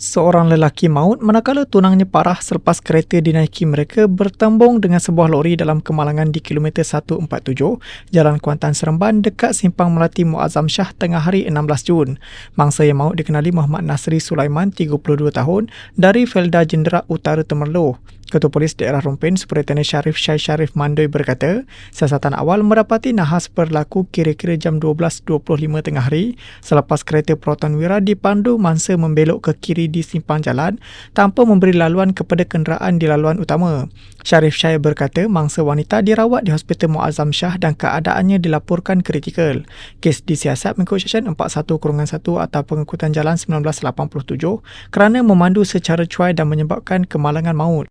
Seorang lelaki maut manakala tunangnya parah selepas kereta dinaiki mereka bertembung dengan sebuah lori dalam kemalangan di kilometer 147 Jalan Kuantan Seremban dekat Simpang Melati Muazzam Shah tengah hari 16 Jun. Mangsa yang maut dikenali Muhammad Nasri Sulaiman, 32 tahun, dari Felda Jendera Utara Temerloh. Ketua Polis Daerah Rompin, Superintendent Syarif Syai Syarif Mandoi berkata, siasatan awal mendapati nahas berlaku kira-kira jam 12.25 tengah hari selepas kereta Proton Wira dipandu mangsa membelok ke kiri di simpang jalan tanpa memberi laluan kepada kenderaan di laluan utama. Syarif Syai berkata mangsa wanita dirawat di Hospital Muazzam Shah dan keadaannya dilaporkan kritikal. Kes disiasat mengikut Seksyen 41-1 atau Pengangkutan Jalan 1987 kerana memandu secara cuai dan menyebabkan kemalangan maut.